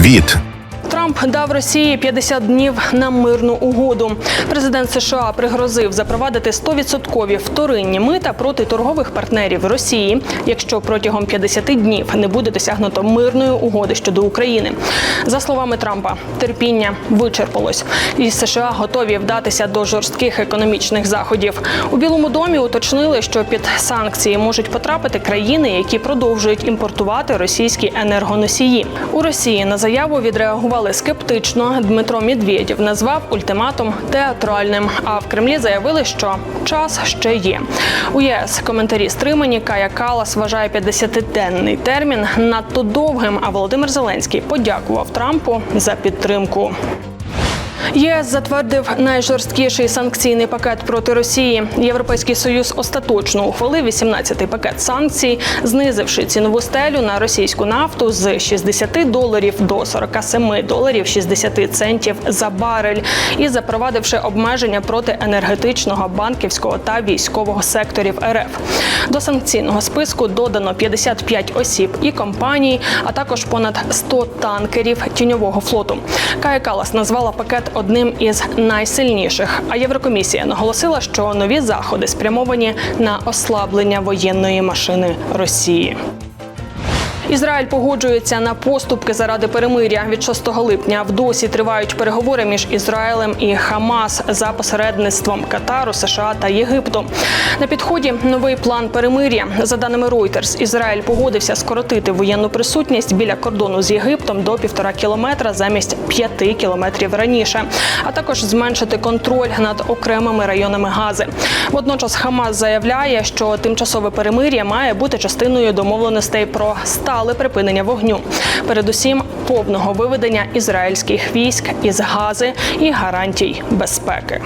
світ. Трамп дав Росії 50 днів на мирну угоду. Президент США пригрозив запровадити 100% вторинні мита проти торгових партнерів Росії, якщо протягом 50 днів не буде досягнуто мирної угоди щодо України. За словами Трампа, терпіння вичерпалось, і США готові вдатися до жорстких економічних заходів. У Білому домі уточнили, що під санкції можуть потрапити країни, які продовжують імпортувати російські енергоносії. У Росії на заяву відреагували скептично. Дмитро Медведєв назвав ультиматум театральним. А в Кремлі заявили, що час ще є. У ЄС коментарі стримані. Кая Калас вважає 50-денний термін надто довгим. А Володимир Зеленський подякував Трампу за підтримку. ЄС затвердив найжорсткіший санкційний пакет проти Росії. Європейський союз остаточно ухвалив 18-й пакет санкцій, знизивши цінову стелю на російську нафту з 60 доларів до 47 доларів 60 центів за барель і запровадивши обмеження проти енергетичного, банківського та військового секторів РФ. До санкційного списку додано 55 осіб і компаній, а також понад 100 танкерів тіньового флоту. Кая Калас назвала пакет одним із найсильніших. А Єврокомісія наголосила, що нові заходи спрямовані на ослаблення воєнної машини Росії. Ізраїль погоджується на поступки заради перемиря. Від 6 липня в досі тривають переговори між Ізраїлем і Хамас за посередництвом Катару, США та Єгипту. На підході новий план перемиря. За даними Reuters, Ізраїль погодився скоротити воєнну присутність біля кордону з Єгиптом до півтора кілометра замість п'яти кілометрів раніше, а також зменшити контроль над окремими районами Гази. Водночас Хамас заявляє, що тимчасове перемир'я має бути частиною домовленостей про стале припинення вогню, передусім повного виведення ізраїльських військ із Гази і гарантій безпеки.